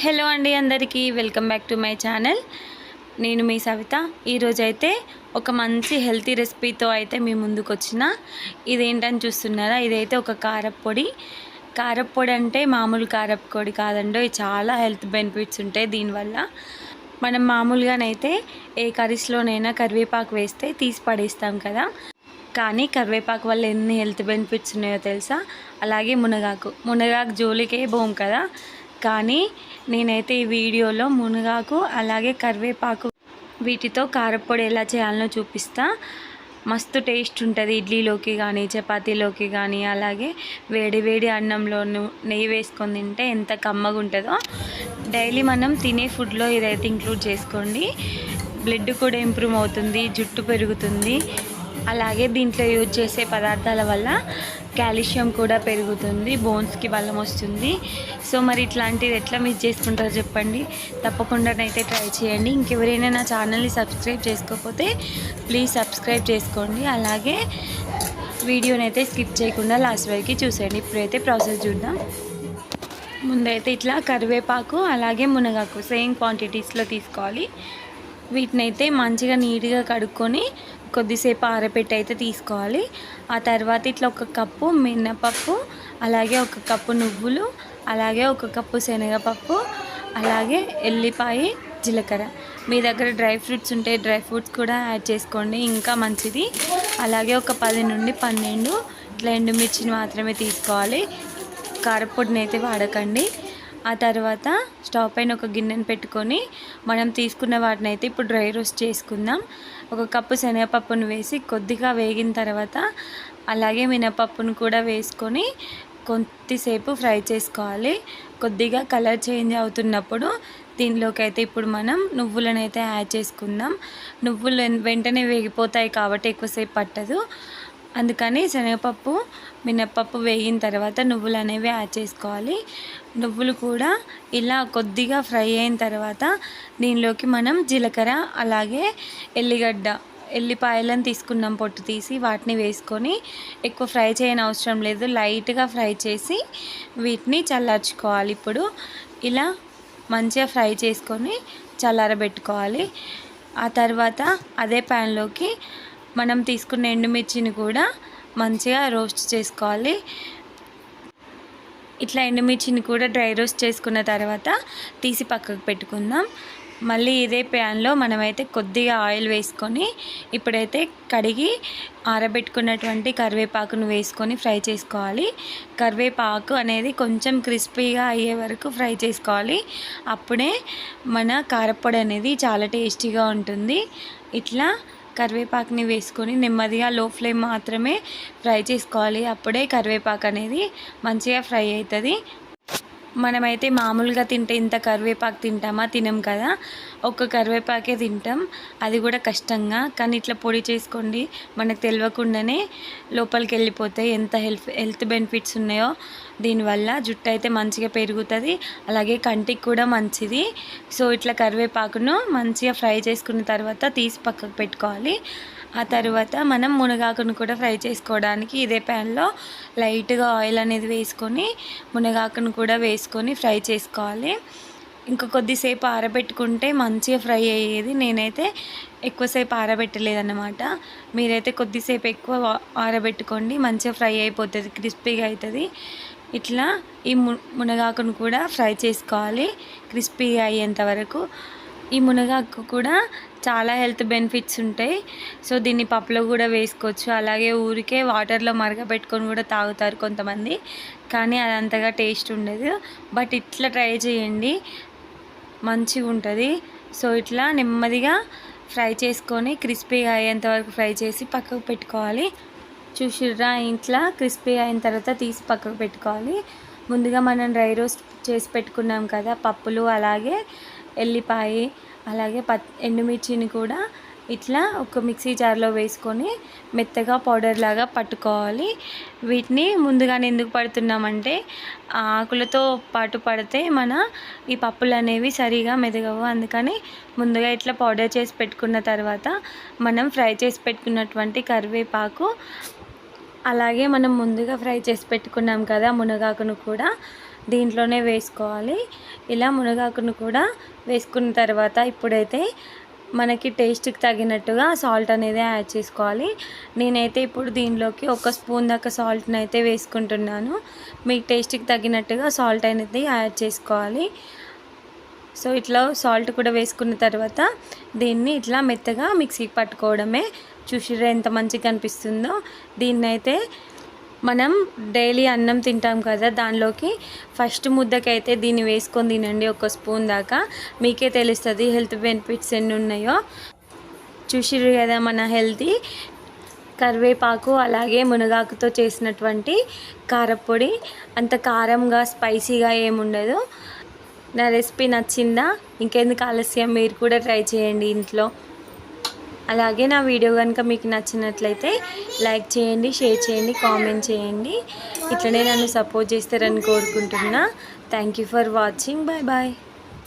Hello అండి అందరికీ welcome back to my channel. నేను మీ సవిత. ఈరోజైతే ఒక మంచి హెల్తీ రెసిపీతో అయితే మీ ముందుకు వచ్చిన ఇదేంటని చూస్తున్నారా? ఇదైతే ఒక కారప్పొడి. కారప్పొడి అంటే మామూలు కారప్పొడి కాదండో చాలా హెల్త్ బెనిఫిట్స్ ఉంటాయి దీనివల్ల. మనం మామూలుగానైతే ఏ కర్రీస్లోనైనా కరివేపాకు వేస్తే తీసి పడేస్తాం కదా. కానీ కరివేపాకు వల్ల ఎన్ని హెల్త్ బెనిఫిట్స్ ఉన్నాయో తెలుసా? అలాగే మునగాకు. మునగాకు జోలికే పోం కదా. కానీ నేనైతే ఈ వీడియోలో మునగాకు అలాగే కరివేపాకు వీటితో కారపొడి ఎలా చేయాలనో చూపిస్తా. మస్తు టేస్ట్ ఉంటుంది ఇడ్లీలోకి కానీ చపాతీలోకి కానీ అలాగే వేడి వేడి అన్నంలో నెయ్యి వేసుకొని తింటే ఎంత కమ్మగా ఉంటుందో. డైలీ మనం తినే ఫుడ్లో ఇదైతే ఇంక్లూడ్ చేసుకోండి. బ్లడ్ కూడా ఇంప్రూవ్ అవుతుంది జుట్టు పెరుగుతుంది. అలాగే దీంట్లో యూజ్ చేసే పదార్థాల వల్ల కాల్షియం కూడా పెరుగుతుంది బోన్స్కి బలం వస్తుంది. సో మరి ఇట్లాంటిది ఎట్లా మిస్ చేసుకుంటారో చెప్పండి. తప్పకుండానైతే ట్రై చేయండి. ఇంకెవరైనా నా ఛానల్ని సబ్స్క్రైబ్ చేసుకోకపోతే ప్లీజ్ సబ్స్క్రైబ్ చేసుకోండి. అలాగే వీడియోనైతే స్కిప్ చేయకుండా లాస్ట్ వరకు చూసేయండి. ఇప్పుడైతే ప్రాసెస్ చూద్దాం. ముందైతే ఇట్లా కరివేపాకు అలాగే మునగాకు సేమ్ క్వాంటిటీస్లో తీసుకోవాలి. వీటిని అయితే మంచిగా నీట్గా కడుక్కొని కొద్దిసేపు ఆరబెట్టి అయితే తీసుకోవాలి. ఆ తర్వాత ఇట్లా ఒక కప్పు మినపప్పు అలాగే ఒక కప్పు నువ్వులు అలాగే ఒక కప్పు శనగపప్పు అలాగే ఎల్లిపాయ జీలకర్ర. మీ దగ్గర డ్రై ఫ్రూట్స్ ఉంటే డ్రై ఫ్రూట్స్ కూడా యాడ్ చేసుకోండి. ఇంకా మంచిది. అలాగే ఒక పది నుండి పన్నెండు ఇట్లా ఎండుమిర్చిని మాత్రమే తీసుకోవాలి. కారపొడిని అయితే వాడకండి. ఆ తర్వాత స్టవ్ పైన ఒక గిన్నెను పెట్టుకొని మనం తీసుకున్న వాటిని అయితే ఇప్పుడు డ్రై రోస్ట్ చేసుకుందాం. ఒక కప్పు శనగపప్పును వేసి కొద్దిగా వేగిన తర్వాత అలాగే మినపప్పును కూడా వేసుకొని కొద్దిసేపు ఫ్రై చేసుకోవాలి. కొద్దిగా కలర్ చేంజ్ అవుతున్నప్పుడు దీనిలోకి అయితే ఇప్పుడు మనం నువ్వులను అయితే యాడ్ చేసుకుందాం. నువ్వులు వెన్- వెంటనే వేగిపోతాయి కాబట్టి ఎక్కువసేపు పట్టదు. అందుకని శనగపప్పు మినప్పప్పు వేగిన తర్వాత నువ్వులు అనేవి యాడ్ చేసుకోవాలి. నువ్వులు కూడా ఇలా కొద్దిగా ఫ్రై అయిన తర్వాత దీనిలోకి మనం జీలకర్ర అలాగే ఎల్లిగడ్డ ఎల్లిపాయలను తీసుకున్నాం పొట్టు తీసి వాటిని వేసుకొని ఎక్కువ ఫ్రై చేయని అవసరం లేదు. లైట్గా ఫ్రై చేసి వీటిని చల్లార్చుకోవాలి. ఇప్పుడు ఇలా మంచిగా ఫ్రై చేసుకొని చల్లారబెట్టుకోవాలి. ఆ తర్వాత అదే ప్యాన్లోకి మనం తీసుకున్న ఎండుమిర్చిని కూడా మంచిగా రోస్ట్ చేసుకోవాలి. ఇట్లా ఎండుమిర్చిని కూడా డ్రై రోస్ట్ చేసుకున్న తర్వాత తీసి పక్కకు పెట్టుకుందాం. మళ్ళీ ఇదే ప్యాన్లో మనమైతే కొద్దిగా ఆయిల్ వేసుకొని ఇప్పుడైతే కడిగి ఆరబెట్టుకున్నటువంటి కరివేపాకును వేసుకొని ఫ్రై చేసుకోవాలి. కరివేపాకు అనేది కొంచెం క్రిస్పీగా అయ్యే వరకు ఫ్రై చేసుకోవాలి. అప్పుడే మన కారపొడి అనేది చాలా టేస్టీగా ఉంటుంది. ఇట్లా కరివేపాకుని వేసుకొని నెమ్మదిగా లో ఫ్లేమ్ మాత్రమే ఫ్రై చేసుకోవాలి. అప్పుడే కరివేపాకు అనేది మంచిగా ఫ్రై అవుతుంది. మనమైతే మామూలుగా తింటే ఇంత కరివేపాకు తింటామా? తినం కదా. ఒక్క కరివేపాకే తింటాం. అది కూడా కష్టంగా. కానీ ఇట్లా పొడి చేసుకోండి. మనకు తెలియకుండానే లోపలికి వెళ్ళిపోతాయి. ఎంత హెల్త్ హెల్త్ బెనిఫిట్స్ ఉన్నాయో దీనివల్ల జుట్టు అయితే మంచిగా పెరుగుతుంది. అలాగే కంటికి కూడా మంచిది. సో ఇట్లా కరివేపాకును మంచిగా ఫ్రై చేసుకున్న తర్వాత తీసి పక్కకు పెట్టుకోవాలి. ఆ తర్వాత మనం మునగాకును కూడా ఫ్రై చేసుకోవడానికి ఇదే ప్యాన్లో లైట్గా ఆయిల్ అనేది వేసుకొని మునగాకును కూడా వేసుకొని ఫ్రై చేసుకోవాలి. ఇంకా కొద్దిసేపు ఆరబెట్టుకుంటే మంచిగా ఫ్రై అయ్యేది నేనైతే ఎక్కువసేపు ఆరబెట్టలేదన్నమాట. మీరైతే కొద్దిసేపు ఎక్కువ ఆరబెట్టుకోండి మంచిగా ఫ్రై అయిపోతుంది క్రిస్పీగా అవుతుంది ఇట్లా ఈ మునగాకును కూడా ఫ్రై చేసుకోవాలి క్రిస్పీగా అయ్యేంత వరకు. ఈ మునగాకు కూడా చాలా హెల్త్ బెనిఫిట్స్ ఉంటాయి. సో దీన్ని పప్పులో కూడా వేసుకోవచ్చు. అలాగే ఊరికే వాటర్లో మరగపెట్టుకొని కూడా తాగుతారు కొంతమంది. కానీ అది అంతగా టేస్ట్ ఉండదు. బట్ ఇట్లా ట్రై చేయండి. మంచిగా ఉంటుంది. సో ఇట్లా నెమ్మదిగా ఫ్రై చేసుకొని క్రిస్పీగా అయ్యేంత వరకు ఫ్రై చేసి పక్కకు పెట్టుకోవాలి. చూసిర్రా? ఇంట్లో క్రిస్పీ అయిన తర్వాత తీసి పక్కకు పెట్టుకోవాలి. ముందుగా మనం డ్రై రోస్ట్ చేసి పెట్టుకున్నాం కదా పప్పులు అలాగే ఎల్లిపాయ అలాగే పత్ ఎండుమిర్చిని కూడా ఇట్లా ఒక మిక్సీ జార్లో వేసుకొని మెత్తగా పౌడర్ లాగా పట్టుకోవాలి. వీటిని ముందుగానే ఎందుకు పడుతున్నామంటే ఆ ఆకులతో పాటు పడితే మన ఈ పప్పులు అనేవి సరిగా మెదగవు. అందుకని ముందుగా ఇట్లా పౌడర్ చేసి పెట్టుకున్న తర్వాత మనం ఫ్రై చేసి పెట్టుకున్నటువంటి కరివేపాకు అలాగే మనం ముందుగా ఫ్రై చేసి పెట్టుకున్నాం కదా మునగాకును కూడా దీంట్లోనే వేసుకోవాలి. ఇలా మునగాకును కూడా వేసుకున్న తర్వాత ఇప్పుడైతే మనకి టేస్ట్కి తగినట్టుగా సాల్ట్ అనేది యాడ్ చేసుకోవాలి. నేనైతే ఇప్పుడు దీనిలోకి ఒక స్పూన్ దాకా సాల్ట్ని అయితే వేసుకుంటున్నాను. మీ టేస్ట్కి తగినట్టుగా సాల్ట్ అనేది యాడ్ చేసుకోవాలి. సో ఇట్లా సాల్ట్ కూడా వేసుకున్న తర్వాత దీన్ని ఇట్లా మెత్తగా మిక్సీకి పట్టుకోవడమే. చూసిరా ఎంత మంచిగా కనిపిస్తుందో. దీన్ని అయితే మనం డైలీ అన్నం తింటాం కదా దానిలోకి ఫస్ట్ ముద్దకైతే దీన్ని వేసుకొని తినండి ఒక స్పూన్ దాకా. మీకే తెలుస్తుంది హెల్త్ బెనిఫిట్స్ ఎన్ని ఉన్నాయో చూసిర్రు కదా మన హెల్తీ కరివేపాకు అలాగే మునగాకుతో చేసినటువంటి కారపొడి. అంత కారంగా స్పైసీగా ఏముండదు. నా రెసిపీ నచ్చిందా? ఇంకెందుకు ఆలస్యం? మీరు కూడా ట్రై చేయండి ఇంట్లో. అలాగే నా వీడియో కనుక మీకు నచ్చినట్లయితే లైక్ చేయండి షేర్ చేయండి కామెంట్ చేయండి. ఇట్లనే నన్ను సపోర్ట్ చేస్తారని కోరుకుంటున్నా. Thank you for watching bye bye